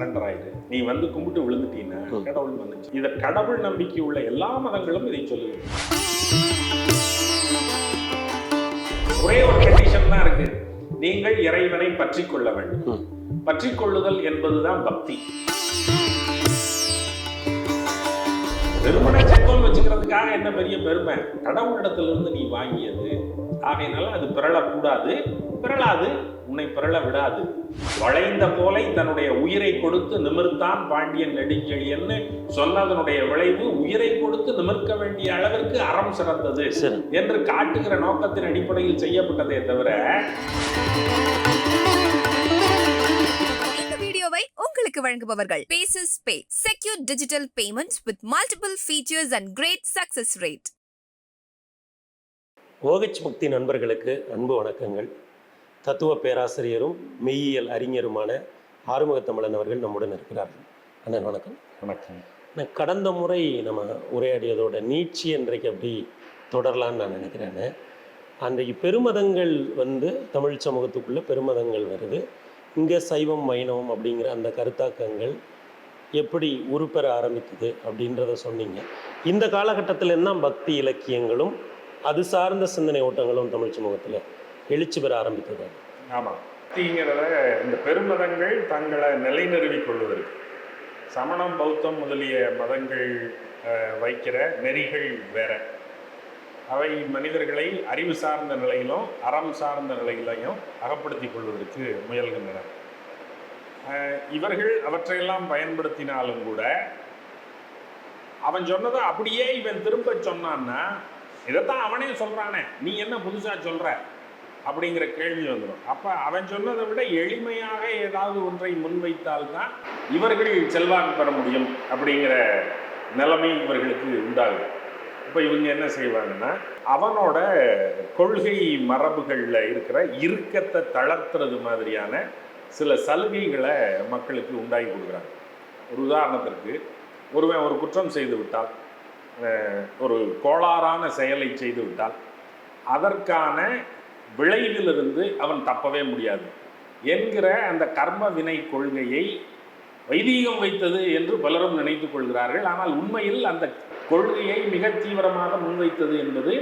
Surrender ஆயிடு நீ வந்து கும்பிட்டு விழுந்துட்டீன்னா கடவுள் வந்துச்சு. இத கடவுள் நம்பிக்கை உள்ள எல்லா மதங்களும் இதை சொல்லுது. ஒரே ஒரு கண்டிஷன் தான் இருக்கு. நீங்கள் இறைவனை பற்றி கொள்ள வேண்டும். பற்றி கொள்ளுதல் என்பதுதான் பக்தி. வெறுமனை செக்கோல் வச்சுக்கிறதுக்காக என்ன பெரிய பெருமை? கடவுளிடத்திலிருந்து நீ வாங்கியது ஆகையினால அது பிறழக்கூடாது பிறழாது உன்னை பிறழ விடாது. வளைந்த போலை தன்னுடைய உயிரை கொடுத்து நிமிர்த்தான் பாண்டியன் நெடுஞ்செழியன்னு சொன்னதனுடைய விளைவு உயிரை கொடுத்து நிமிர்க்க வேண்டிய அளவிற்கு அறம் சிறந்தது என்று காட்டுகிற நோக்கத்தின் அடிப்படையில் செய்யப்பட்டதே தவிர இந்த வீடியோவை உங்களுக்கு வழங்குபவர்கள் bases pay secure digital payments with multiple features and great success rate ஓகச் முக்தி நண்பர்களுக்கு அன்பு வணக்கங்கள். தத்துவ பேராசிரியரும் மெய்யியல் அறிஞருமான ஆறுமுகத்தமிழன் அவர்கள் நம்முடன் இருக்கிறார்கள். அண்ணன் வணக்கம். வணக்கம். நான் கடந்த முறை நம்ம உரையாடியதோட நீட்சி இன்றைக்கு அப்படி தொடரலான்னு நான் நினைக்கிறேன். அன்றைக்கு பெருமதங்கள் வந்து தமிழ் சமூகத்துக்குள்ள பெருமதங்கள் வருது. இங்கே சைவம் வைணவம் அப்படிங்கிற அந்த கருத்தாக்கங்கள் எப்படி உருப்பெற ஆரம்பித்தது அப்படின்றத சொன்னீங்க. இந்த காலகட்டத்தில் தான் பக்தி இலக்கியங்களும் அது சார்ந்த சிந்தனை ஓட்டங்களும் தமிழ் சமூகத்தில் எழுச்சி பெற ஆரம்பித்தது. ஆமாம் தீங்கிறத இந்த பெருமதங்கள் தங்களை நிலைநிறுவிக் கொள்வதற்கு. சமணம் பௌத்தம் முதலிய மதங்கள் வைக்கிற நெறிகள் வேற. அவை மனிதர்களை அறிவு சார்ந்த நிலையிலும் அறம் சார்ந்த நிலையிலையும் அகப்படுத்தி கொள்வதற்கு முயல்கின்றன. இவர்கள் அவற்றையெல்லாம் பயன்படுத்தினாலும் கூட அவன் சொன்னதை அப்படியே இவன் திரும்ப சொன்னான்னா இதைத்தான் அவனே சொல்கிறானே நீ என்ன புதுசாக சொல்கிற அப்படிங்கிற கேள்வி வந்துடும் அப்போ அவன் சொன்னதை விட எளிமையாக ஏதாவது ஒன்றை முன்வைத்தால்தான் இவர்கள் செல்வாக்கு பெற முடியும் அப்படிங்கிற நிலைமை இவர்களுக்கு உண்டாகும் இப்போ இவங்க என்ன செய்வாங்கன்னா அவனோட கொள்கை மரபுகளில் இருக்கிற இறுக்கத்தை தளர்த்துறது மாதிரியான சில சலுகைகளை மக்களுக்கு உண்டாகி கொடுக்குறாங்க. ஒரு உதாரணத்திற்கு ஒருவன் ஒரு குற்றம் செய்து விட்டால் ஒரு கோளாறான செயலை செய்து விட்டால் அதற்கான விளைவிலிருந்து அவன் தப்பவே முடியாது என்கிற அந்த கர்ம வினை கொள்கையை வைதீகம் வைத்தது என்று பலரும் நினைத்துக் கொள்கிறார்கள். ஆனால் உண்மையில் அந்த கொள்கையை மிக தீவிரமாக முன்வைத்தது என்பது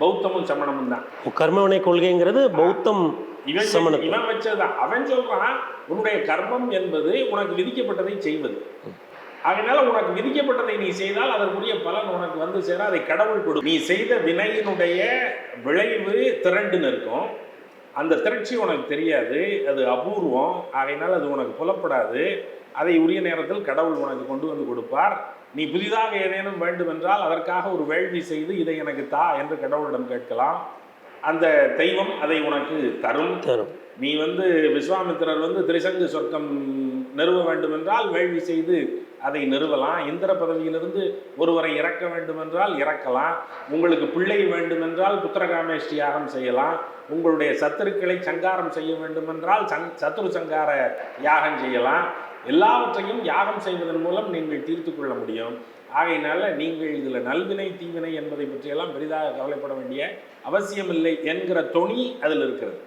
பௌத்தமும் சமணமும் தான். கர்மவினை கொள்கைங்கிறது பௌத்தம் இவன். இவன் வச்சதுதான். அவன் சொல்றான் உன்னுடைய கர்மம் என்பது உனக்கு விதிக்கப்பட்டதை செய்வது. அதனால உனக்கு விதிக்கப்பட்டதை நீ செய்தால் அதற்குரிய பலன் உனக்கு வந்து சேர அதை கடவுள் கொடு. நீ செய்த வினையினுடைய விளைவு திரண்டு நிற்கும். அந்த திரட்சி உனக்கு தெரியாது. அது அபூர்வம். ஆகையினால் அது உனக்கு புலப்படாது. அதை உரிய நேரத்தில் கடவுள் உனக்கு கொண்டு வந்து கொடுப்பார். நீ புதிதாக ஏதேனும் வேண்டுமென்றால் அதற்காக ஒரு வேள்வி செய்து இதை எனக்கு தா என்று கடவுளிடம் கேட்கலாம். அந்த தெய்வம் அதை உனக்கு தரும். தரும். நீ வந்து விஸ்வாமித்திரர் வந்து திரிசங்கு சொர்க்கம் நிறுவ வேண்டுமென்றால் வேள்வி செய்து அதை நிறுவலாம். இந்திர பதவியிலிருந்து ஒருவரை இறக்க வேண்டுமென்றால் இறக்கலாம். உங்களுக்கு பிள்ளை வேண்டுமென்றால் புத்திரகாமேஷ்டி யாகம் செய்யலாம். உங்களுடைய சத்துருக்களை சங்காரம் செய்ய வேண்டுமென்றால் சங் சத்துரு சங்கார யாகம் செய்யலாம். எல்லாவற்றையும் யாகம் செய்வதன் மூலம் நீங்கள் தீர்த்து கொள்ள முடியும். ஆகையினால நீங்கள் இதில் நல்வினை தீவினை என்பதை பற்றியெல்லாம் பெரிதாக கவலைப்பட வேண்டிய அவசியமில்லை என்கிற தொனி அதில் இருக்கிறது.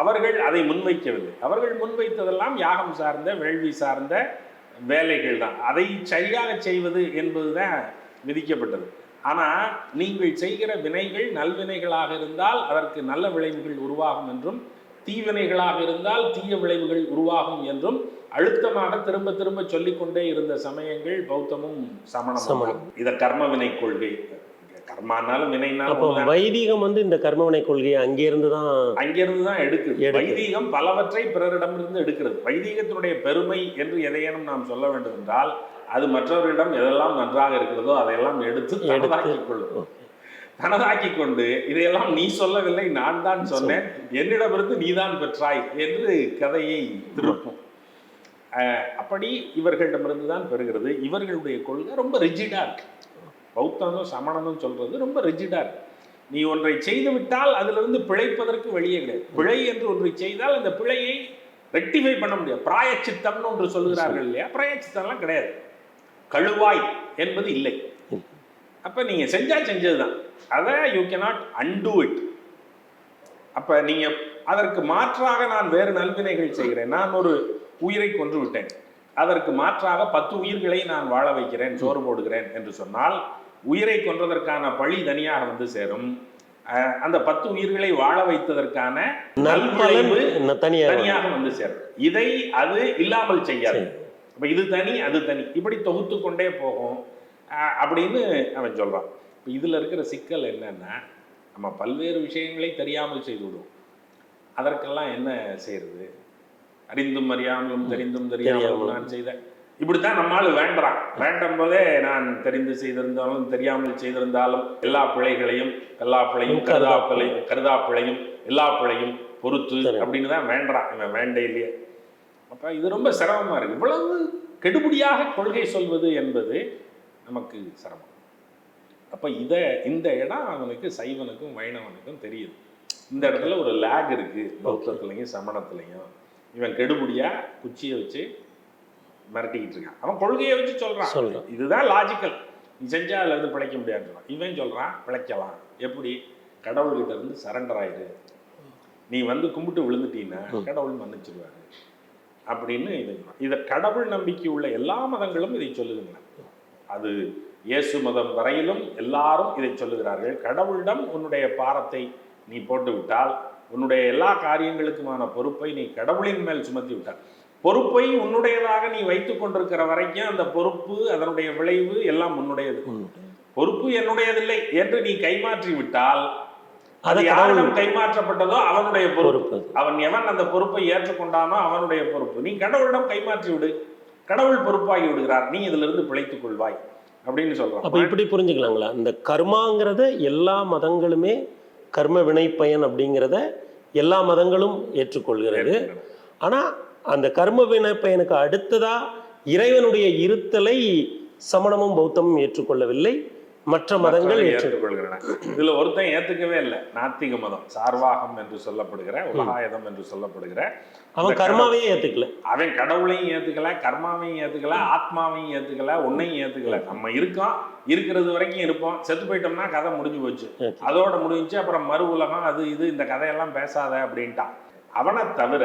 அவர்கள் அதை முன்வைக்கவில்லை. அவர்கள் முன்வைத்ததெல்லாம் யாகம் சார்ந்த வேள்வி சார்ந்த வேலைகள் தான் அதை சரியாக செய்வது என்பதுதான் விதிக்கப்பட்டது ஆனால் நீங்கள் செய்கிற வினைகள் நல்வினைகளாக இருந்தால் அதற்கு நல்ல விளைவுகள் உருவாகும் என்றும் தீவினைகளாக இருந்தால் தீய விளைவுகள் உருவாகும் என்றும் அழுத்தமாக திரும்ப திரும்ப சொல்லிக்கொண்டே இருந்த சமயங்கள் பௌத்தமும் சமணமும் சமணம். தான். இத கர்ம வினை கொள்கை கர்மானாலும் வினைனாலும். வைதீகம் வந்து இந்த கர்மவினை கொள்கையை அங்கேருந்து தான் அங்கிருந்து தான் எடுக்குது. வைதீகம் பலவற்றை பிறரிடமிருந்து எடுக்கிறது. வைதீகத்தினுடைய பெருமை என்று எதையேனும் நாம் சொல்ல வேண்டும் என்றால் அது மற்றவர்களிடம் எதெல்லாம் நன்றாக இருக்கிறதோ அதையெல்லாம் எடுத்து தனதாக்கிக் கொள்ளும். தனதாக்கிக் கொண்டு இதையெல்லாம் நீ சொல்லவில்லை நான் தான் சொன்னேன். என்னிடமிருந்து நீதான் பெற்றாய் என்று கதையை திருப்பும். அஹ், அப்படி இவர்களிடமிருந்து தான் பெறுகிறது. இவர்களுடைய கொள்கை ரொம்ப ரிஜிடா இருக்கு. பௌத்தமும் சமணனும் சொல்றது ரொம்ப ரிஜிடா இருக்கு. நீ ஒன்றை செய்துவிட்டால் அதிலிருந்து பிழைப்பதற்கு வழியே கிடையாது. பிழை என்று ஒன்றை செய்தால் அந்த பிழையை ரெக்டிஃபை பண்ண முடியாது. பிராயச்சித்தம்னு ஒன்று சொல்கிறார்கள் இல்லையா? பிராயச்சித்தம்லாம் கிடையாது. கழுவாய் என்பது இல்லை. அப்போ நீங்கள் செஞ்சால் செஞ்சது செஞ்சதுதான். அதை யூ கெனாட் அன்டூ இட் அப்போ நீங்கள் அதற்கு மாற்றாக நான் வேறு நல்வினைகள் செய்கிறேன். நான் ஒரு உயிரை கொன்று விட்டேன் அதற்கு மாற்றாக பத்து உயிர்களை நான் வாழ வைக்கிறேன் சோறு போடுகிறேன் என்று சொன்னால் உயிரை கொன்றதற்கான பழி தனியாக வந்து சேரும். அந்த பத்து உயிர்களை வாழ வைத்ததற்கான நல்விளைவு தனியாக வந்து சேரும். இதை அது இல்லாமல் செய்யாது. அப்ப இது தனி அது தனி. இப்படி தொகுத்து கொண்டே போகும். அப்படின்னு அவன் சொல்றான். இப்ப இதுல இருக்கிற சிக்கல் என்னன்னா நம்ம பல்வேறு விஷயங்களை தெரியாமல் செய்து விடுவோம். அதற்கெல்லாம் என்ன செய்யறது? அறிந்தும் அறியாமலும் தெரிந்தும் தெரியாமலும். நான் செய்த இப்படித்தான் நம்மால் வேண்டாம். வேண்டும் போதே நான் தெரிந்து செய்திருந்தாலும் தெரியாமல் செய்திருந்தாலும் எல்லா பிழைகளையும் எல்லா பிழையும் கருதா பிழையும் கருதா பிழையும் எல்லா பிழையும் பொறுத்து. அப்படின்னு தான் வேண்டாம். இவன் வேண்டே இல்லையே. அப்ப இது ரொம்ப சிரமமா இருக்கு. இவ்வளவு கெடுபடியாக கொள்கை சொல்வது என்பது நமக்கு சிரமம். அப்ப இத இந்த இடம் அவனுக்கு சைவனுக்கும் வைணவனுக்கும் தெரியுது. இந்த இடத்துல ஒரு லேக் இருக்கு. பௌத்தத்துலையும் சமணத்துலையும். இவன் கெடுபடியா குச்சியை வச்சு மிரட்டிக்கிட்டு இருக்கான் அவன் கொள்கையை வச்சு சொல்றான். சொல்றான். இதுதான் லாஜிக்கல் நீ செஞ்சா அதுல இருந்து பிழைக்க முடியாதுன்னு சொல்றான். இவன் சொல்றான் பிழைக்கலாம். எப்படி? கடவுள்கிட்ட இருந்து சரண்டர் ஆயிரு. நீ வந்து கும்பிட்டு விழுந்துட்டீன்னா கடவுள் மன்னிச்சிருவாரு. அப்படின்னு இதை. இதை கடவுள் நம்பிக்கை உள்ள எல்லா மதங்களும் இதை சொல்லுகின்றன அது இயேசு மதம் வரையிலும் எல்லாரும் இதை சொல்லுகிறார்கள். கடவுளிடம் உன்னுடைய பாரத்தை நீ போட்டு விட்டால் உன்னுடைய எல்லா காரியங்களுக்குமான பொறுப்பை நீ கடவுளின் மேல் சுமத்தி விட்டால் பொறுப்பை உன்னுடையதாக நீ வைத்துக் கொண்டிருக்கிற வரைக்கும் அந்த பொறுப்பு அதனுடைய விளைவு எல்லாம் உன்னுடையது. பொறுப்பு என்னுடையதில்லை என்று நீ கைமாற்றி விட்டால் அது யாரிடம் கைமாற்றப்பட்டதோ அவனுடைய பொறுப்பு. அவன் எவன் அந்த பொறுப்பை ஏற்றுக்கொண்டானோ அவனுடைய பொறுப்பு. நீ கடவுளிடம் கைமாற்றி விடு. கடவுள் பொறுப்பாகி விடுகிறார். நீ இதிலிருந்து பிழைத்துக் கொள்வாய் அப்படின்னு அப்ப சொல்றான் இப்படி புரிஞ்சுக்கலாங்களா? இந்த கர்மாங்கிறத எல்லா மதங்களுமே கர்ம வினை பயன் அப்படிங்கிறத எல்லா மதங்களும் ஏற்றுக்கொள்கிறது. ஆனா அந்த கர்ம வினை பயனுக்கு அடுத்ததா இறைவனுடைய இருத்தலை சமணமும் பௌத்தமும் ஏற்றுக்கொள்ளவில்லை. மற்ற மதங்கள் ஏற்றுக்கொள்கிறன இதுல ஒருத்தன் ஏத்துக்கவே இல்லை. நாத்திக மதம். சார்வாகம் என்று சொல்லப்படுகிற உலகாயதம் என்று சொல்லப்படுகிற. அவன் இந்த கர்மாவையே ஏத்துக்கல. அவன் கடவுளையும் ஏத்துக்கல கர்மாவையும் ஏத்துக்கல ஆத்மாவையும் ஏத்துக்கல உன்னையும் ஏத்துக்கல. நம்ம இருக்கோம் இருக்கிறது வரைக்கும் இருப்போம். செத்து போயிட்டோம்னா கதை முடிஞ்சு போச்சு. அதோட முடிஞ்சுச்சு அப்புறம் மறு உலகம் அது இது இந்த கதையெல்லாம் பேசாத அப்படின்ட்டான். அவனை தவிர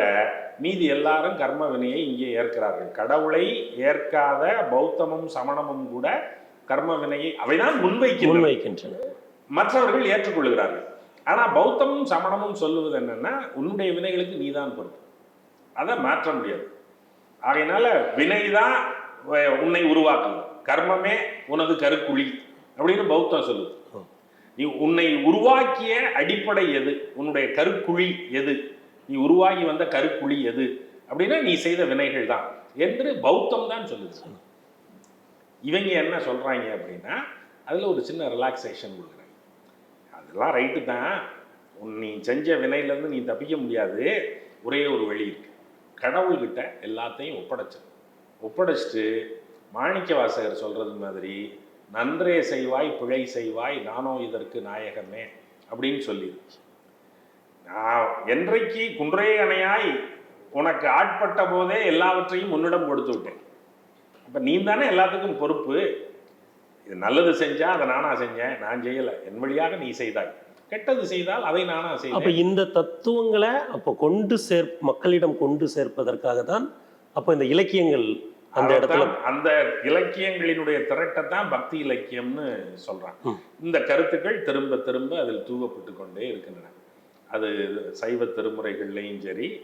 மீதி எல்லாரும் கர்ம வினையை இங்கே ஏற்கிறார்கள். கடவுளை ஏற்காத பௌத்தமும் சமணமும் கூட கர்ம வினையை அவைதான் முன்வைக்கின்றன. முன்வைக்கின்றன. மற்றவர்கள் ஏற்றுக்கொள்கிறார்கள். ஆனா பௌத்தமும் சமணமும் சொல்லுவது என்னன்னா உன்னுடைய வினைகளுக்கு நீதான் பொறுப்பு. அதை மாற்ற முடியாது. ஆகையினால வினைதான் வ- உன்னை உருவாக்குது. கர்மமே உனது கருக்குழி அப்படின்னு பௌத்தம் சொல்லுது. நீ உன்னை உருவாக்கிய அடிப்படை எது? உன்னுடைய கருக்குழி எது? நீ உருவாகி வந்த கருக்குழி எது? அப்படின்னா நீ செய்த வினைகள் தான். என்று பௌத்தம் தான் சொல்லுது. இவங்க என்ன சொல்கிறாங்க அப்படின்னா அதில் ஒரு சின்ன ரிலாக்ஸேஷன் கொடுக்குறாங்க அதெல்லாம் ரைட்டு தான். உன் நீ செஞ்ச வினையிலேருந்து நீ தப்பிக்க முடியாது. ஒரே ஒரு வழி இருக்கு. கடவுள்கிட்ட எல்லாத்தையும் ஒப்படைச்சு. ஒப்படைச்சிட்டு மாணிக்க வாசகர் சொல்கிறது மாதிரி நன்றே செய்வாய் பிழை செய்வாய் நானோ இதற்கு நாயகமே அப்படின்னு சொல்லி என்றைக்கு குன்றே அணையாய் உனக்கு ஆட்பட்ட போதே எல்லாவற்றையும் உன்னிடம் கொடுத்து விட்டேன். அப்ப நீ தானே எல்லாத்துக்கும் பொறுப்பு? இது நல்லது செஞ்சா அதை நானா செஞ்சேன் நான் செய்யல. என் வழியாக நீ செய்தாய். கெட்டது செய்தால் அதை நானா அப்ப செய்தேன் இந்த தத்துவங்களை அப்ப கொண்டு சேர் மக்களிடம் கொண்டு சேர்ப்பதற்காக தான் அப்ப இந்த இலக்கியங்கள் அந்த இடத்துல அந்த இலக்கியங்களினுடைய திரட்டை தான் பக்தி இலக்கியம்னு சொல்றான். இந்த கருத்துக்கள் திரும்ப திரும்ப அதில் தூவப்பட்டு கொண்டே இருக்கின்றன. அது சைவ திருமுறைகள்லையும் சரி.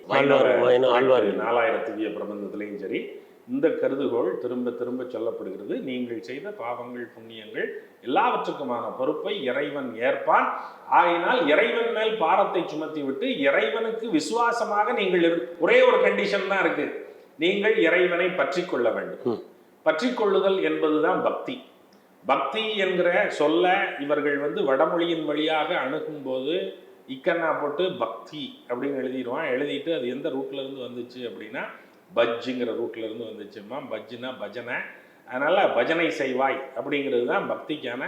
நாலாயிரம் திவ்ய பிரபந்தத்திலையும் சரி இந்த கருதுகோள் திரும்ப திரும்ப சொல்லப்படுகிறது. நீங்கள் செய்த பாவங்கள் புண்ணியங்கள் எல்லாவற்றுக்குமான பொறுப்பை இறைவன் ஏற்பான். ஆகையினால் இறைவன் மேல் பாரத்தை சுமத்தி விட்டு இறைவனுக்கு விசுவாசமாக நீங்கள் இரு- ஒரே ஒரு கண்டிஷன் தான் இருக்கு. நீங்கள் இறைவனை பற்றி கொள்ள வேண்டும். பற்றி கொள்ளுதல் என்பதுதான் பக்தி. பக்தி என்கிற சொல்ல இவர்கள் வந்து வடமொழியின் வழியாக அணுகும்போது இக்கண்ணா போட்டு பக்தி அப்படின்னு எழுதிடுவான். எழுதிட்டு அது எந்த ரூட்ல இருந்து வந்துச்சு அப்படின்னா பஜ்ஜுங்கிற ரூட்ல இருந்து வந்துச்சுமா பஜ்ஜுனா பஜனை. அதனால பஜனை செய்வாய் அப்படிங்கிறது தான் பக்திக்கான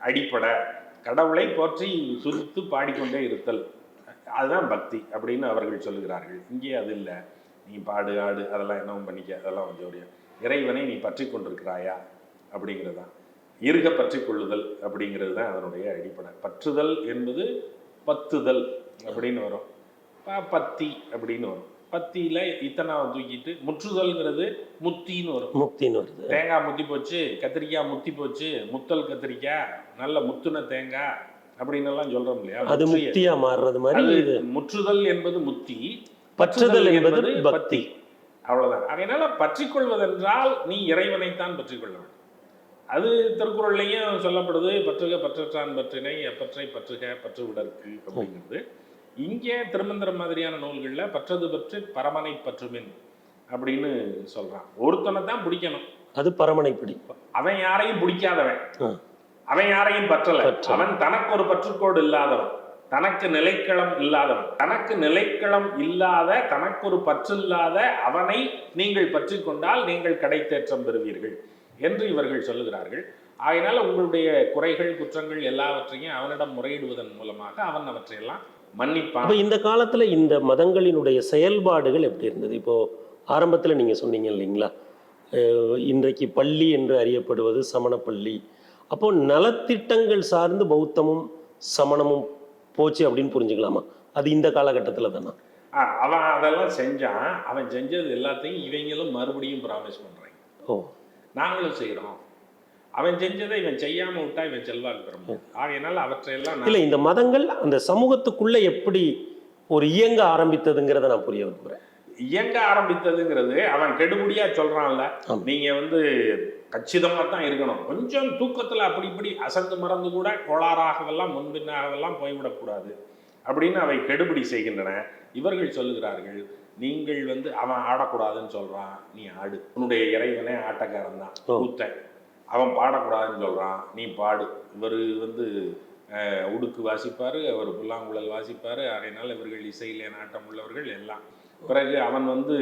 அடிப்படை. கடவுளை போற்றி சுருத்து பாடிக்கொண்டே இருத்தல். அதுதான் பக்தி அப்படின்னு அவர்கள் சொல்லுகிறார்கள். இங்கே அது இல்லை. நீ பாடு ஆடு அதெல்லாம் என்னவும் பண்ணிக்க. அதெல்லாம் கொஞ்சம் உடைய இறைவனை நீ பற்றி கொண்டிருக்கிறாயா அப்படிங்கிறது தான் இருக பற்றி கொள்ளுதல் அப்படிங்கிறது தான் அதனுடைய அடிப்படை. பற்றுதல் என்பது பத்துதல் அப்படின்னு வரும். பத்தி அப்படின்னு வரும். பத்தியில இத்தனாவை தூக்கிட்டு முற்றுதல்ங்கிறது முத்தின்னு வரும். முக்தின்னு வருது. தேங்காய் முத்தி போச்சு கத்திரிக்காய் முத்தி போச்சு முத்தல் கத்திரிக்காய் நல்ல முத்துன தேங்காய் அப்படின்னு எல்லாம் சொல்றோம் இல்லையா? அது முக்தியா மாறுறது மாதிரி முற்றுதல் என்பது முத்தி பற்றுதல் என்பது பக்தி. அவ்வளவுதான். அதனால பற்றி கொள்வதென்றால் நீ இறைவனைத்தான் பற்றி கொள்ள வேண்டும். அது திருக்குறள்லையும் சொல்லப்படுது பற்றுக பற்றற்றான் பற்றினை எப்பற்றை பற்றுக பற்று விடற்கு அப்படிங்கிறது. இங்கே திருமந்திரம் மாதிரியான நூல்களில் பற்றது பற்று பரமனை பற்றுமின் அப்படின்னு சொல்றான். ஒருத்தனை தான் பிடிக்கணும். அது பரமனை பிடி. அவன் யாரையும் பிடிக்காதவன். அவன் யாரையும் பற்றல. அவன் தனக்கு ஒரு பற்றுக்கோடு இல்லாதவன். தனக்கு நிலைக்களம் இல்லாதவன். தனக்கு நிலைக்களம் இல்லாத தனக்கு ஒரு பற்று இல்லாத அவனை நீங்கள் பற்றி கொண்டால் நீங்கள் கடைத்தேற்றம் பெறுவீர்கள். என்று இவர்கள் சொல்லுகிறார்கள். ஆகையினால் உங்களுடைய குறைகள் குற்றங்கள் எல்லாவற்றையும் அவனிடம் முறையிடுவதன் மூலமாக அவன் அவற்றையெல்லாம் மன்னிப்பான். அப்ப இந்த காலத்துல இந்த மதங்களினுடைய செயல்பாடுகள் எப்படி இருந்தது? இப்போ ஆரம்பத்துல நீங்க சொன்னீங்க இல்லைங்களா? இன்றைக்கு பள்ளி என்று அறியப்படுவது சமண பள்ளி அப்போ நலத்திட்டங்கள் சார்ந்து பௌத்தமும் சமணமும் போச்சு அப்படின்னு புரிஞ்சுக்கலாமா? அது இந்த காலகட்டத்துல தானா? அவன் அதெல்லாம் செஞ்சான். அவன் செஞ்சது எல்லாத்தையும் இவங்களும் மறுபடியும் ப்ராமிஸ் பண்றாங்க. ஓ. நாங்களும் செய்கிறோம் அவன் செஞ்சதை இவன் செய்யாம விட்டா இவன் செல்வாக்கு பெற முடியாது. ஆகையினால் அவற்றையெல்லாம் இல்லை இந்த மதங்கள் அந்த சமூகத்துக்குள்ள எப்படி ஒரு இயங்க ஆரம்பித்ததுங்கிறத நான் புரிய விரும்புகிறேன் இயங்க ஆரம்பித்ததுங்கிறது அவன் கெடுபடியா சொல்றான்ல. ஆமா. நீங்க வந்து கச்சிதமா தான் இருக்கணும். கொஞ்சம் தூக்கத்துல அப்படி இப்படி அசந்து மறந்து கூட கோளாறாகவெல்லாம் முன்பின்னாகவெல்லாம் போய்விடக்கூடாது. அப்படின்னு அவை கெடுபிடி செய்கின்றன. இவர்கள் சொல்லுகிறார்கள் நீங்கள் வந்து அவன் ஆடக்கூடாதுன்னு சொல்றான் நீ ஆடு. உன்னுடைய இறைவனே ஆட்டக்காரன் தான். கூத்தன் அவன் பாடக்கூடாதுன்னு சொல்றான் நீ பாடு. இவர் வந்து உடுக்கு வாசிப்பாரு அவர் புல்லாங்குழல் வாசிப்பாரு அதனால் இவர்கள் இசையிலே நாட்டம் உள்ளவர்கள் எல்லாம். பிறகு அவன் வந்து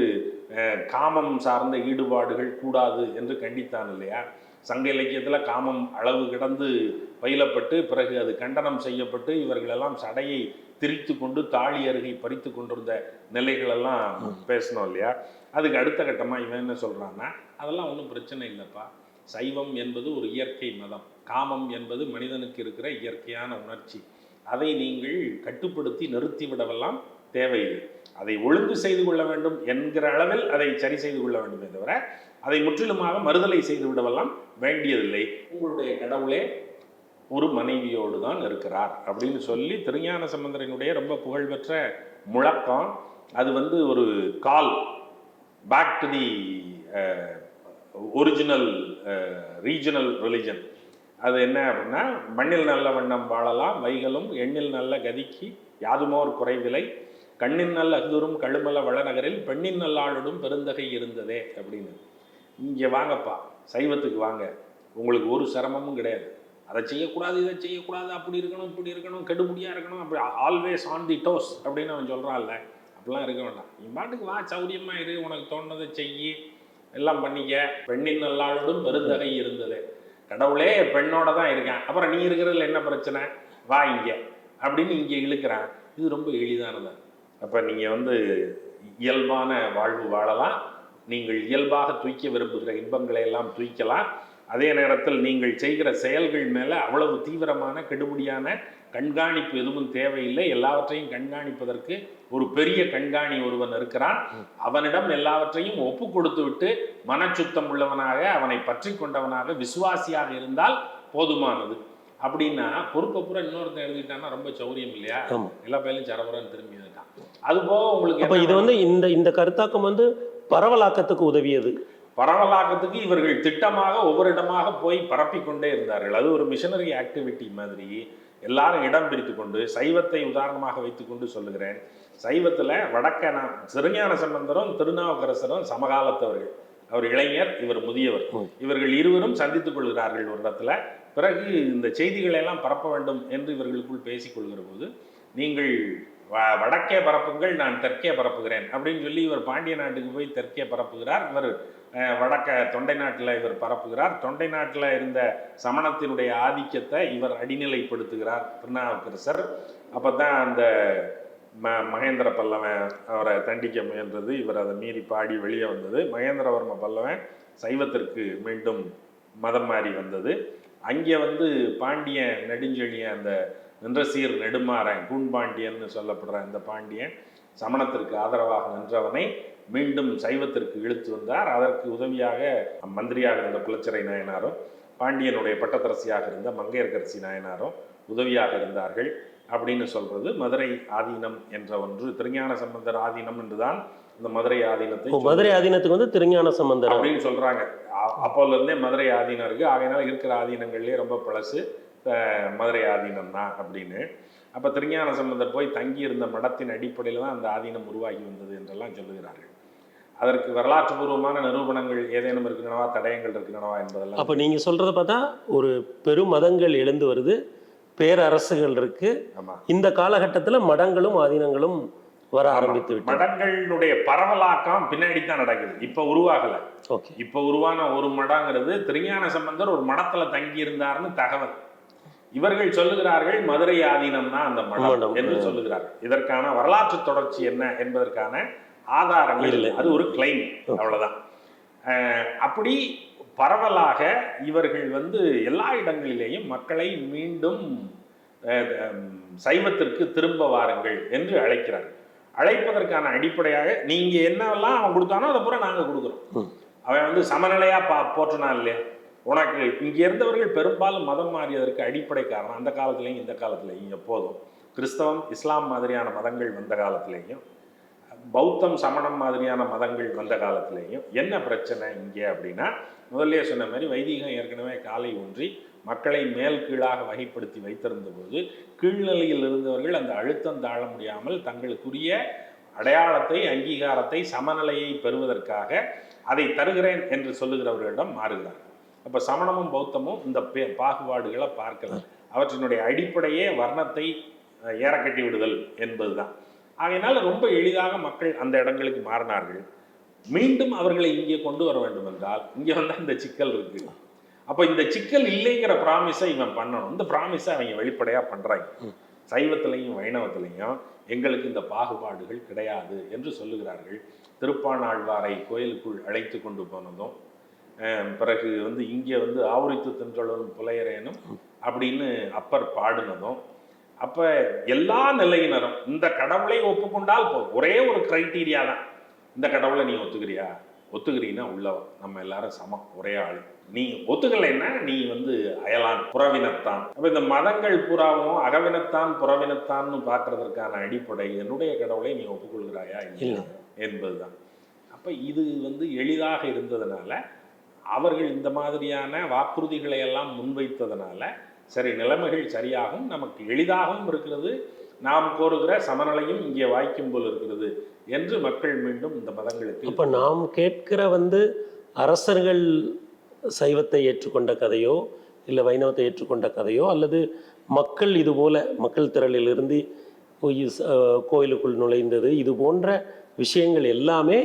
காமம் சார்ந்த ஈடுபாடுகள் கூடாது என்று கண்டித்தான் இல்லையா? சங்க இலக்கியத்தில் காமம் அளவு கிடந்து பயிலப்பட்டு பிறகு அது கண்டனம் செய்யப்பட்டு இவர்களெல்லாம் சடையை திரித்து கொண்டு தாலி அருகை பறித்து கொண்டிருந்த நிலைகளெல்லாம் பேசணும் இல்லையா? அதுக்கு அடுத்த கட்டமாக இவன் என்ன சொல்கிறான்னா அதெல்லாம் ஒன்றும் பிரச்சனை இல்லைப்பா. சைவம் என்பது ஒரு இயற்கை மதம். காமம் என்பது மனிதனுக்கு இருக்கிற இயற்கையான உணர்ச்சி. அதை நீங்கள் கட்டுப்படுத்தி நிறுத்தி விடவெல்லாம் தேவையில்லை. அதை ஒழுங்கு செய்து கொள்ள வேண்டும் என்கிற அளவில் அதை சரி செய்து கொள்ள வேண்டுமே தவிர அதை முற்றிலுமாக மறுதலை செய்து விடவெல்லாம் வேண்டியதில்லை. உங்களுடைய கடவுளே ஒரு மனைவியோடு தான் இருக்கிறார் அப்படின்னு சொல்லி திருஞான சம்பந்தரனுடைய ரொம்ப புகழ்பெற்ற முழக்கம். அது வந்து ஒரு call back to the original regional religion அது என்ன அப்படின்னா மண்ணில் நல்ல வண்ணம் வாழலாம் வைகளும் எண்ணில் நல்ல கதிக்கு யாதுமோர் குறைவிலை. கண்ணின் நல்ல அகுதுரும் கழுமல வளநகரில் பெண்ணின் நல்லாளுடும் பெருந்தகை இருந்ததே அப்படின்னு. இங்கே வாங்கப்பா சைவத்துக்கு வாங்க. உங்களுக்கு ஒரு சிரமமும் கிடையாது. அதை செய்யக்கூடாது இதை செய்யக்கூடாது அப்படி இருக்கணும் இப்படி இருக்கணும் கெடுபடியாக இருக்கணும் அப்படி ஆல்வேஸ் ஆன் தி டோஸ் அப்படின்னு அவன் சொல்கிறான்ல அப்படிலாம் இருக்க வேண்டாம். நீ பாட்டுக்கு வா சௌரியமாக இரு உனக்கு தோணுதை செய்யி எல்லாம் பண்ணிக்க. பெண்ணின் நல்லாளோடும் பெருந்தகை இருந்தது. கடவுளே பெண்ணோட தான் இருக்கேன். அப்புறம் நீ இருக்கிறதுல என்ன பிரச்சனை? வா இங்கே. அப்படின்னு இங்கே இழுக்கிறான். இது ரொம்ப எளிதானது அப்போ நீங்கள் வந்து இயல்பான வாழ்வு வாழலாம். நீங்கள் இயல்பாக தூய்க்க விரும்புகிற இன்பங்களை எல்லாம் தூய்க்கலாம். அதே நேரத்தில் நீங்கள் செய்கிற செயல்கள் மேலே அவ்வளவு தீவிரமான கெடுபடியான கண்காணிப்பு எதுவும் தேவையில்லை. எல்லாவற்றையும் கண்காணிப்பதற்கு ஒரு பெரிய கண்காணி ஒருவன் இருக்கிறான். அவனிடம் எல்லாவற்றையும் ஒப்பு கொடுத்து விட்டு மனச்சுத்தம் உள்ளவனாக அவனை பற்றி கொண்டவனாக விசுவாசியாக இருந்தால் போதுமானது. அப்படின்னா பொறுப்பை பூரா இன்னொருத்தன் எழுதிட்டான்னா ரொம்ப சௌரியம் இல்லையா. எல்லா பயிலும் சரபரன்னு திரும்பி இருக்கான் அது போக உங்களுக்கு இது வந்து இந்த இந்த கருத்தாக்கம் வந்து பரவலாக்கத்துக்கு உதவியது. பரவலாக்கத்துக்கு இவர்கள் திட்டமாக ஒவ்வொரு இடமாக போய் பரப்பிக் கொண்டே இருந்தார்கள். அது ஒரு மிஷனரி ஆக்டிவிட்டி மாதிரி. எல்லாரும் இடம் பிரித்து கொண்டு சைவத்தை உதாரணமாக வைத்துக்கொண்டு சொல்லுகிறேன். சைவத்தில் வடக்க நான் சிறுஞான சம்பந்தரும் திருநாவுக்கரசரும் சமகாலத்தவர்கள். அவர் இளைஞர் இவர் முதியவர். இவர்கள் இருவரும் சந்தித்துக் கொள்கிறார்கள் ஒரு இடத்துல. பிறகு இந்த செய்திகளை எல்லாம் பரப்ப வேண்டும் என்று இவர்களுக்குள் பேசிக் கொள்கிற போது நீங்கள் வடக்கே பரப்புங்கள் நான் தெற்கே பரப்புகிறேன் அப்படின்னு சொல்லி இவர் பாண்டிய நாட்டுக்கு போய் தெற்கே பரப்புகிறார். இவர் வடக்க தொண்டை நாட்டில் இவர் பரப்புகிறார். தொண்டை நாட்டில் இருந்த சமணத்தினுடைய ஆதிக்கத்தை இவர் அடிநிலைப்படுத்துகிறார் திருநாவுக்கரசர். அப்போ தான் அந்த ம மகேந்திர பல்லவன் அவரை தண்டிக்க முயன்றது இவர் அதை மீறி பாடி வெளியே வந்தது. மகேந்திரவர்ம பல்லவன் சைவத்திற்கு மீண்டும் மதம் மாறி வந்தது. அங்கே வந்து பாண்டிய நெடுஞ்செழிய அந்த நின்ற சீர் நெடுமாறன் கூன்பாண்டியன்னு சொல்லப்படுற இந்த பாண்டியன் சமணத்திற்கு ஆதரவாக நின்றவனை மீண்டும் சைவத்திற்கு இழுத்து வந்தார். அதற்கு உதவியாக மந்திரியாக இருந்த குலச்சிறை நாயனாரும் பாண்டியனுடைய பட்டத்தரசியாக இருந்த மங்கையர்கரசி நாயனாரும் உதவியாக இருந்தார்கள் அப்படின்னு சொல்றது மதுரை ஆதீனம் என்ற ஒன்று. திருஞான சம்பந்தர் ஆதீனம் என்றுதான் இந்த மதுரை ஆதீனத்தை மதுரை ஆதீனத்துக்கு வந்து திருஞான சம்பந்தர். அப்படின்னு சொல்றாங்க. அப்போல இருந்தே மதுரை ஆதீனம் இருக்கு. ஆகையினால இருக்கிற ஆதீனங்கள்லயே ரொம்ப பழசு. மதுரை ஆதீனம் தான் அப்படின்னு. அப்ப திருஞான சம்பந்தர் போய் தங்கி இருந்த மடத்தின் அடிப்படையில் தான் அந்த ஆதீனம் உருவாகி வந்தது என்றெல்லாம் சொல்லுகிறார்கள். அதற்கு வரலாற்று பூர்வமான நிரூபணங்கள் ஏதேனும் இருக்கின்றனவா? தடயங்கள் இருக்கின்றனவா என்பதெல்லாம் அப்போ நீங்க சொல்றத பார்த்தா ஒரு பெரும் மதங்கள் எழுந்து வருது பேரரசுகள் இருக்கு. ஆமா. இந்த காலகட்டத்துல மடங்களும் ஆதீனங்களும் வர ஆரம்பித்து மடங்களுடைய பரவலாக்கம் பின்னாடி தான் நடக்குது. இப்ப உருவாகல. ஓகே. இப்ப உருவான ஒரு மடங்கிறது திருஞான சம்பந்தர் ஒரு மடத்துல தங்கி இருந்தார்னு தகவல். இவர்கள் சொல்லுகிறார்கள் மதுரை ஆதீனம் தான் அந்த மடம். என்று சொல்லுகிறார்கள். இதற்கான வரலாற்று தொடர்ச்சி என்ன என்பதற்கான ஆதாரங்கள் இல்லை. அது ஒரு கிளைம் அவ்வளவுதான். அப்படி பரவலாக இவர்கள் வந்து எல்லா இடங்களிலேயும் மக்களை மீண்டும் சைவத்திற்கு திரும்ப வாருங்கள் என்று அழைக்கிறார்கள். அழைப்பதற்கான அடிப்படையாக நீங்க என்னெல்லாம் அவன் கொடுத்தானோ அதை பூரா நாங்க கொடுக்குறோம். அவன் வந்து சமநிலையா பா போற்றனா இல்லையா? உனக்கு இங்கே இருந்தவர்கள் பெரும்பாலும் மதம் மாறியதற்கு அடிப்படை காரணம் அந்த காலத்துலேயும் இந்த காலத்திலையும் எப்போதும் கிறிஸ்தவம் இஸ்லாம் மாதிரியான மதங்கள் வந்த காலத்திலேயும் பௌத்தம் சமணம் மாதிரியான மதங்கள் வந்த காலத்திலையும் என்ன பிரச்சனை இங்கே அப்படின்னா முதல்ல சொன்ன மாதிரி வைதிகம் ஏற்கனவே காலை ஊன்றி மக்களை மேல் கீழாக வகைப்படுத்தி வைத்திருந்த போது கீழ்நிலையில் இருந்தவர்கள் அந்த அழுத்தம் தாழ முடியாமல் தங்களுக்குரிய அடையாளத்தை அங்கீகாரத்தை சமநிலையை பெறுவதற்காக அதை தருகிறேன் என்று சொல்லுகிறவர்களிடம் மாறுகிறார்கள். அப்போ சமணமும் பௌத்தமும் இந்த பே- பாகுபாடுகளை பார்க்கல. அவற்றினுடைய அடிப்படையே வர்ணத்தை அஹ், ஏறக்கட்டி விடுதல் என்பதுதான். ஆகையினால ரொம்ப எளிதாக மக்கள் அந்த இடங்களுக்கு மாறினார்கள். மீண்டும் அவர்களை இங்கே கொண்டு வர வேண்டும் என்றால் இங்கே வந்து அந்த சிக்கல் இருக்கு. அப்போ இந்த சிக்கல் இல்லைங்கிற ப்ராமிஸை இவன் பண்ணணும். இந்த ப்ராமிஸை அவங்க வெளிப்படையாக பண்ணுறாங்க சைவத்திலையும் வைணவத்திலையும் எங்களுக்கு இந்த பாகுபாடுகள் கிடையாது என்று சொல்லுகிறார்கள். திருப்பாணாழ்வாரை கோயிலுக்குள் அழைத்து கொண்டு போனதும் பிறகு வந்து இங்கே வந்து ஆவுரித்து தின்றலும் புலையரேனும் அப்படின்னு அப்பர் பாடினதும் அப்போ எல்லா நிலையினரும் இந்த கடவுளை ஒப்புக்கொண்டால் போதும் ஒரே ஒரு கிரைட்டீரியா தான். இந்த கடவுளை நீ ஒத்துக்கிறியா? ஒத்துக்கிறீன்னா உள்ளவன். நம்ம எல்லாரும் சமம். ஒரே ஆள். நீ ஒத்துக்கலைன்னா நீ வந்து அயலான் புறவினத்தான் அப்ப இந்த மதங்கள் பூராவும் அகவினத்தான் புறவினத்தான்னு பார்க்கறதற்கான அடிப்படை என்னுடைய கடவுளை நீ ஒப்புக்கொள்கிறாயா? இல்லை. இல்லை. என்பதுதான். அப்ப இது வந்து எளிதாக இருந்ததுனால அவர்கள் இந்த மாதிரியான வாக்குறுதிகளை எல்லாம் முன்வைத்ததுனால சரி நிலைமைகள் சரியாகும் நமக்கு எளிதாகவும் இருக்கிறது. நாம் கோருகிற சமநிலையும் இங்கே வாய்க்கும் போல் இருக்கிறது என்று மக்கள் மீண்டும் இந்த மதங்களுக்கு இப்போ நாம் கேட்கிற வந்து அரசர்கள் சைவத்தை ஏற்றுக்கொண்ட கதையோ இல்லை வைணவத்தை ஏற்றுக்கொண்ட கதையோ அல்லது மக்கள் இது போல மக்கள் திரளிலிருந்து போய் ச- கோயிலுக்குள் நுழைந்தது இது போன்ற விஷயங்கள் எல்லாமே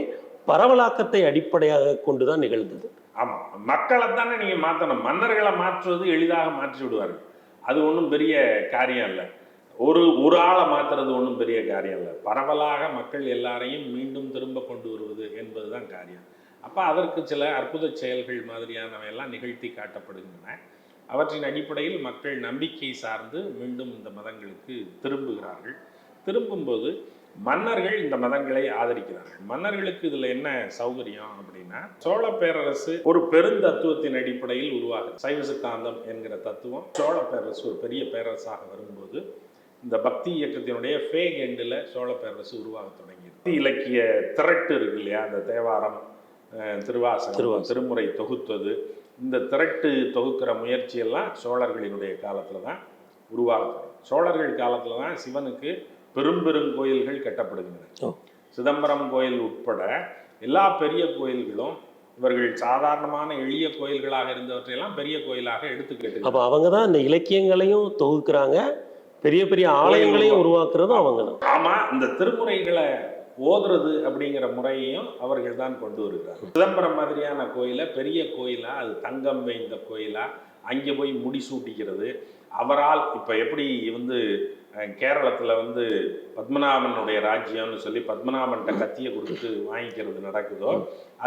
பரவலாக்கத்தை அடிப்படையாக கொண்டு தான் நிகழ்ந்தது. ஆமா மக்களை தானே நீங்கள் மாற்றணும் மன்னர்களை மாற்றுவது எளிதாக மாற்றி விடுவார்கள் அது ஒன்றும் பெரிய காரியம் இல்லை. ஒரு ஒரு ஆளை மாற்றுறது ஒன்றும் பெரிய காரியம் இல்லை. பரவலாக மக்கள் எல்லாரையும் மீண்டும் திரும்ப கொண்டு வருவது என்பதுதான் காரியம். அப்போ அதற்கு சில அற்புத செயல்கள் மாதிரியானவையெல்லாம் நிகழ்த்தி காட்டப்படுகின்றன. அவற்றின் அடிப்படையில் மக்கள் நம்பிக்கை சார்ந்து மீண்டும் இந்த மதங்களுக்கு திரும்புகிறார்கள். திரும்பும்போது மன்னர்கள் இந்த மதங்களை ஆதரிக்கிறார்கள். மன்னர்களுக்கு இதுல என்ன சௌகரியம் அப்படின்னா சோழ பேரரசு ஒரு பெருந்தத்துவத்தின் அடிப்படையில் உருவாகுது. சைவ சித்தாந்தம் என்கிற தத்துவம் சோழ பேரரசு ஒரு பெரிய பேரரசாக வரும்போது இந்த பக்தி இயக்கத்தினுடைய ஃபேக் எண்டில் சோழ பேரரசு உருவாக தொடங்கியது. இலக்கிய திரட்டு இருக்கு இல்லையா? அந்த தேவாரம் திருவாசகம். திருமுறை தொகுத்தது. இந்த திரட்டு தொகுக்கிற முயற்சியெல்லாம் சோழர்களினுடைய காலத்தில் தான் உருவாகுது சோழர்கள் காலத்தில் தான் சிவனுக்கு பெரும் பெரும் கோயில்கள் கட்டப்படுகின்றன. சிதம்பரம் கோயில் உட்பட எல்லா பெரிய கோயில்களும் இவர்கள் சாதாரணமான எளிய கோயில்களாக இருந்தவற்றையெல்லாம் பெரிய கோயிலாக எடுத்துக்கிட்டு அப்போ அவங்க தான் இந்த இலக்கியங்களையும் தொகுக்கிறாங்க. பெரிய பெரிய ஆலயங்களையும் உருவாக்குறதும் அவங்க தான் ஆமா இந்த திருமுறைகளை ஓதுறது அப்படிங்கிற முறையையும் அவர்கள் தான் கொண்டு வருகிறார்கள். சிதம்பரம் மாதிரியான கோயிலை பெரிய கோயிலா அது தங்கம் வைந்த கோயிலா அங்கே போய் முடிசூட்டிக்கிறது அவரால் இப்போ எப்படி வந்து கேரளத்துல வந்து பத்மநாபனுடைய ராஜ்யம்னு சொல்லி பத்மநாபன்கிட்ட கத்தியை கொடுத்து வாங்கிக்கிறது நடக்குதோ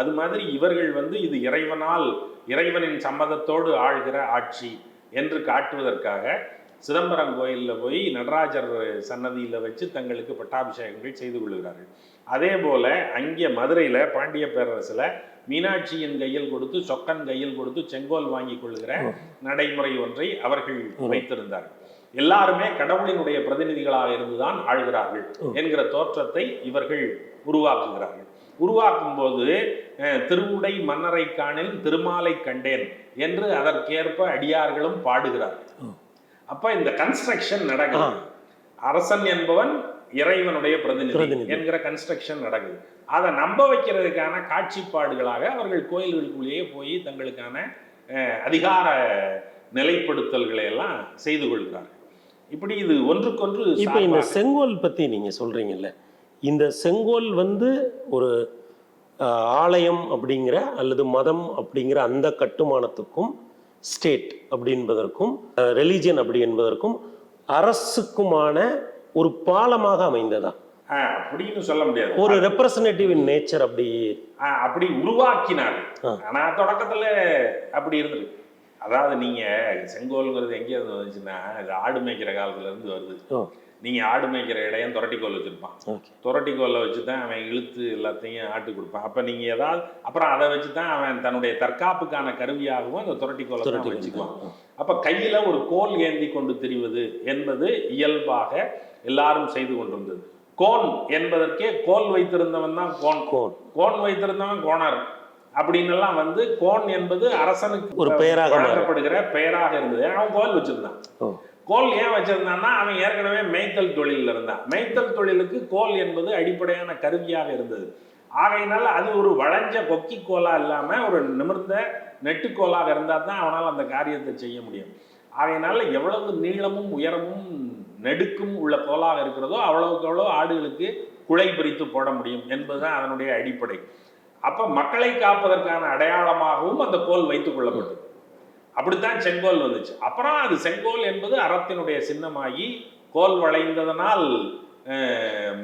அது மாதிரி இவர்கள் வந்து இது இறைவனால் இறைவனின் சம்மதத்தோடு ஆள்கிற ஆட்சி என்று காட்டுவதற்காக சிதம்பரம் கோயிலில் போய் நடராஜர் சன்னதியில் வச்சு தங்களுக்கு பட்டாபிஷேகங்கள் செய்து கொள்கிறார்கள். அதே போல அங்கே மதுரையில் பாண்டிய பேரரசில் மீனாட்சியின் கையில் கொடுத்து சொக்கன் கையில் கொடுத்து செங்கோல் வாங்கி கொள்கிற நடைமுறை ஒன்றை அவர்கள் வைத்திருந்தார்கள். எல்லாருமே கடவுளினுடைய பிரதிநிதிகளாக இருந்துதான் ஆள்கிறார்கள் என்கிற தோற்றத்தை இவர்கள் உருவாக்குகிறார்கள். உருவாக்கும் போது திருவுடை மன்னரை காணில் திருமாலை கண்டேன் என்று அதற்கேற்ப அடியார்களும் பாடுகிறார்கள் அப்ப இந்த கன்ஸ்ட்ரக்ஷன் நடக்குது. அரசன் என்பவன் இறைவனுடைய பிரதிநிதி. என்கிற கன்ஸ்ட்ரக்ஷன் நடக்குது. அதை நம்ப வைக்கிறதுக்கான காட்சிப்பாடுகளாக அவர்கள் கோயில்களுக்குள்ளேயே போய் தங்களுக்கான அதிகார நிலைப்படுத்தல்களை எல்லாம் செய்து கொள்கிறார்கள். இப்படி இது ஒன்றுக்கொன்று இப்போ இந்த செங்கோல் பற்றி நீங்கள் சொல்கிறீங்கல்ல இந்த செங்கோல் வந்து ஒரு ஆலயம் அப்படிங்கிற அல்லது மதம் அப்படிங்கிற அந்த கட்டுமானத்துக்கும் ஸ்டேட் அப்படின்பதற்கும் ரெலிஜியன் அப்படி என்பதற்கும் அரசுக்குமான ஒரு பாலமாக அமைந்ததா? அப்படின்னு சொல்ல முடியாது. ஒரு ரெப்ரசன்டேட்டிவ் இன் நேச்சர் அப்படி. அப்படி உருவாக்கினார்கள். ஆ. ஆனா தொடக்கத்துல அப்படி இருந்திருக்கு அதாவது நீங்க செங்கோல்ங்கிறது எங்கே இருந்து வந்துச்சுன்னா இது ஆடு மேய்க்கிற காலத்துல இருந்து வருது. ஓ. நீங்க ஆடு மேய்க்கிற இடையம் துரட்டிக்கோல் வச்சிருப்பான். துரட்டிக்கோலை வச்சு தான் அவன் இழுத்து எல்லாத்தையும் ஆட்டு கொடுப்பான். அப்ப நீங்க ஏதாவது அப்புறம் அதை வச்சு தான் அவன் தன்னுடைய தற்காப்புக்கான கருவியாகவும் அந்த துரட்டிக்கோலை தான் வச்சுக்குவான். அப்ப கையில ஒரு கோல் ஏந்தி கொண்டு திரிவது என்பது இயல்பாக எல்லாரும் செய்து கொண்டிருந்தது. கோன் என்பதற்கே கோல் வைத்திருந்தவன் தான் கோன். கோன். கோன் வைத்திருந்தவன் கோணர். அப்படின்னு எல்லாம் வந்து கோன் என்பது அரசனுக்கு ஒரு பெயராக. வழங்கப்படுகிற பெயராக இருந்தது. அவன் கோல் வச்சிருந்தான். கோல் ஏன் வச்சிருந்தான்னா அவன் ஏற்கனவே மேய்த்தல் தொழிலில் இருந்தான். மேய்த்தல் தொழிலுக்கு கோல் என்பது அடிப்படையான கருவியாக இருந்தது. ஆகையினால அது ஒரு வளைஞ்ச கொக்கி கோலா இல்லாம ஒரு நிமிர்ந்த நெட்டுக்கோலாக இருந்தால் தான் அவனால் அந்த காரியத்தை செய்ய முடியும். ஆகையினால எவ்வளவு நீளமும் உயரமும் நெடுக்கும் உள்ள கோலாக இருக்கிறதோ அவ்வளவுக்கு அவ்வளோ ஆடுகளுக்கு குலை பிரித்து போட முடியும் என்பதுதான் அதனுடைய அடிப்படை. அப்ப மக்களை காப்பதற்கான அடையாளமாகவும் அந்த கோல் வைத்துக் கொள்ளப்பட்டது. அப்படித்தான் செங்கோல் வந்துச்சு. அப்புறம் அது செங்கோல் என்பது அறத்தினுடைய சின்னமாகி கோல் வளைந்ததனால்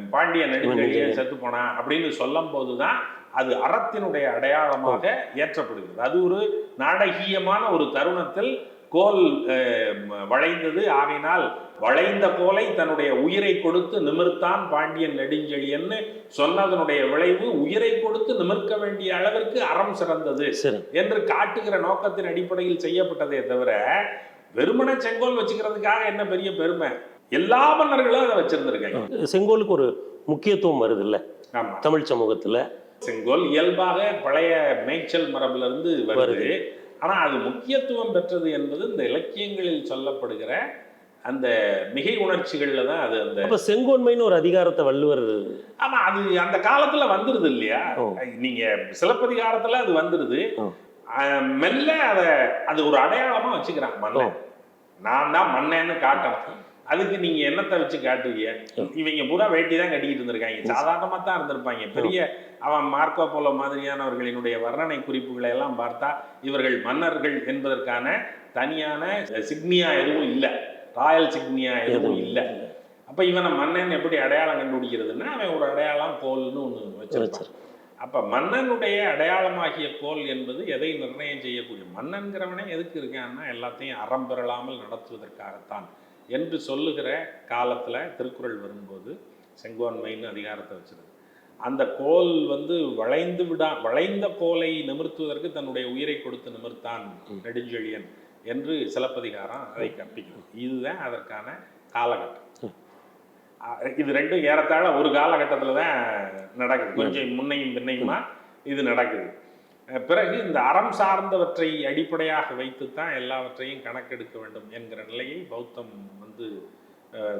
பாண்டிய நெடுங்கழியன் செத்து போனான் அப்படின்னு சொல்லும் போதுதான் அது அறத்தினுடைய அடையாளமாக ஏற்றப்படுகிறது அது ஒரு நாடகீயமான ஒரு தருணத்தில் கோல் வளைந்தது. ஆகையினால் வளைந்த கோலை தன்னுடைய உயிரை கொடுத்து நிமிர்த்தான் பாண்டியன் நெடுஞ்செழியன்னு சொன்னதனுடைய விளைவு உயிரை கொடுத்து நிமிர்க்க வேண்டிய அளவிற்கு அறம் சிறந்தது என்று காட்டுகிற நோக்கத்தின் அடிப்படையில் செய்யப்பட்டதே தவிர வெறுமன செங்கோல் வச்சுக்கிறதுக்காக என்ன பெரிய பெருமை? எல்லா மன்னர்களும் அதை வச்சிருந்திருக்காங்க. செங்கோலுக்கு ஒரு முக்கியத்துவம் வருது இல்ல ஆமா. தமிழ் சமூகத்துல. செங்கோல் இயல்பாக பழைய மேய்ச்சல் மரபுல இருந்து வருது. ஆனா அது முக்கியத்துவம் பெற்றது என்பது இந்த இலக்கியங்களில் சொல்லப்படுகிற அந்த மிகை உணர்ச்சிகள்ல தான் அது அந்த அப்ப செங்கோன்மைன்னு ஒரு அதிகாரத்தை வள்ளுவர் ஆமா அது அந்த காலத்துல வந்துருது இல்லையா? ஓ. நீங்க சிலப்பதிகாரத்துல அது. அஹ் மெல்ல அத அது ஒரு அடையாளமா வச்சுக்கிறான் மன்னன். நான் தான் மன்னன்னு காட்டணும். அதுக்கு நீங்க என்னத்தை வச்சு காட்டுவீங்க? இவங்க பூரா வேட்டி தான் கட்டிக்கிட்டு இருந்திருக்காங்க. சாதாரணமா தான் இருந்திருப்பாங்க. பெரிய அவன் மார்க்கோ போலோ மாதிரியானவர்களினுடைய வர்ணனை குறிப்புகளை எல்லாம் பார்த்தா இவர்கள் மன்னர்கள் என்பதற்கான தனியான சிக்னியா எதுவும் இல்லை. ராயல் சிக்னியா எதுவும் இல்லை. அப்ப இவனை மன்னன் எப்படி அடையாளம் கண்டுபிடிக்கிறதுன்னா அவன் ஒரு அடையாளம் கோல்னு ஒண்ணு வச்சிருப்பான். அப்ப மன்னனுடைய அடையாளமாகிய கோல் என்பது எதை நிர்ணயம் செய்யக்கூடிய? மன்னன்கிறவனே எதுக்கு இருக்கான்னா எல்லாத்தையும் அறம் பெறலாமல் நடத்துவதற்காகத்தான். என்று சொல்லுகிற காலத்துல திருக்குறள் வரும்போது செங்கோன்மைன்னு அதிகாரத்தை வச்சிருக்கு. அந்த கோல் வந்து வளைந்து விடா வளைந்த கோலை நிமிர்த்துவதற்கு தன்னுடைய உயிரை கொடுத்து நிமிர்த்தான் நெடுஞ்செழியன் என்று சிலப்பதிகாரம் அதை கற்பிக்கும் இதுதான் அதற்கான காலகட்டம். இது ரெண்டும் ஏறத்தாழ ஒரு காலகட்டத்தில் தான் நடக்குது. கொஞ்சம் முன்னையும் பின்னையுமா இது நடக்குது. பிறகு இந்த அறம் சார்ந்தவற்றை அடிப்படையாக வைத்து தான் எல்லாவற்றையும் கணக்கெடுக்க வேண்டும் என்கிற நிலையை பௌத்தம் வந்து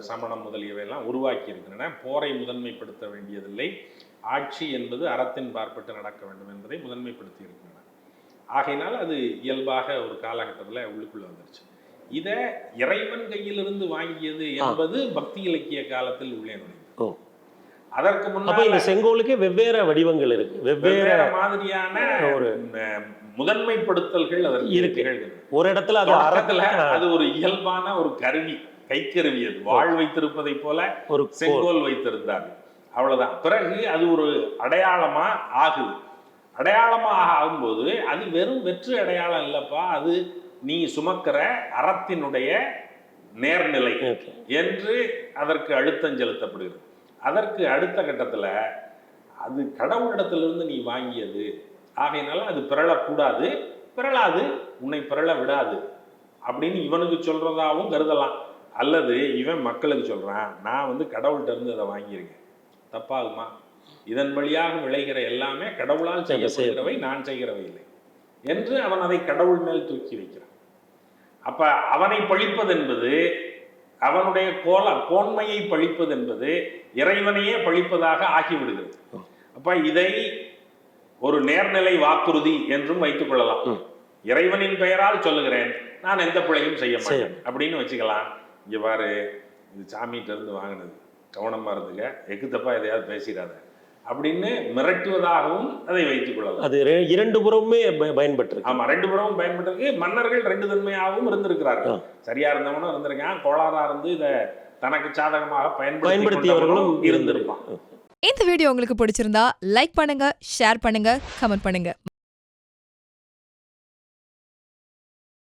சமணம் முதலியவையெல்லாம் உருவாக்கி இருக்கின்றன போரை முதன்மைப்படுத்த வேண்டியதில்லை. ஆட்சி என்பது அறத்தின் பார்ப்பட்டு நடக்க வேண்டும் என்பதை முதன்மைப்படுத்தி இருக்கின்றன ஆகையினால் அது இயல்பாக ஒரு காலகட்டத்தில் உள்ளுக்குள்ள வந்துருச்சு. இதை இறைவன் கையிலிருந்து வாங்கியது என்பது பக்தி இலக்கிய காலத்தில் உள்ளே நுழைந்தது. அதற்கு முன்னால இந்த செங்கோலுக்கே வெவ்வேறு வடிவங்கள் இருக்கு. வெவ்வேறு மாதிரியான ஒரு முதன்மைப்படுத்தல்கள் அதற்கு இருக்கு. ஒரு இடத்துல அது அறத்துல அது ஒரு இயல்பான ஒரு கருவி கைக்கருவி அது. வாழ் வைத்திருப்பதை போல ஒரு கோல். செங்கோல் வைத்திருந்தார். அவ்வளவுதான். பிறகு அது ஒரு அடையாளமா ஆகுது. அடையாளமாக ஆகும்போது அது வெறும் வெற்று அடையாளம் இல்லப்பா. அது நீ சுமக்கிற அறத்தினுடைய நேர்நிலை என்று அதற்கு அழுத்தம் செலுத்தப்படுகிறது. அதற்கு அடுத்த கட்டத்தில் அது கடவுளிடத்திலிருந்து நீ வாங்கியது. ஆகையினால அது பிறழக்கூடாது. பிறழாது உன்னை பிறழ விடாது. அப்படின்னு இவனுக்கு சொல்றதாவும் கருதலாம். அல்லது இவன் மக்களுக்கு சொல்றான் நான் வந்து கடவுள்கிட்ட இருந்து அதை வாங்கியிருக்கேன். தப்பாகுமா? இதன் வழியாக விளைகிற எல்லாமே கடவுளால் செய்யப்படுகிறவை நான் செய்கிறவை இல்லை என்று அவன் அதை கடவுள் மேல் தூக்கி வைக்கிறான். அப்ப அவனை பழிப்பது என்பது அவனுடைய கோல கோன்மையை பழிப்பது என்பது இறைவனையே பழிப்பதாக ஆகிவிடுகிறது. அப்ப இதை ஒரு நேர்நிலை வாக்குறுதி என்றும் வைத்துக் கொள்ளலாம். இறைவனின் பெயரால் சொல்லுகிறேன் நான் எந்த பிழையும் செய்ய மாட்டேன் அப்படின்னு வச்சுக்கலாம். இங்க பாரு இது சாமிகிட்ட இருந்து வாங்கினது. கவனமா இருந்துங்க எக்கு தப்பா எதையாவது பேசிடாத. அப்படின்னு மிரட்டுவதாகவும் அதை வைத்துக் கொள்ளலாம். அது இரண்டு புறமுமே ப- பயன்பட்டிருக்கு. ஆமா ரெண்டு புறமும் பயன்பட்டிருக்கு. மன்னர்கள் ரெண்டு தன்மையாகவும் இருந்திருக்கிறார்கள். சரியா இருந்தவனும் இருந்திருக்கான். கோளாறா இருந்து இதை தனக்கு சாதகமாக பயன்படுத்தி பயன்படுத்தியவர்களும் இருந்திருப்பான் இந்த வீடியோ உங்களுக்கு பிடிச்சிருந்தா லைக் பண்ணுங்க ஷேர் பண்ணுங்க கமெண்ட் பண்ணுங்க.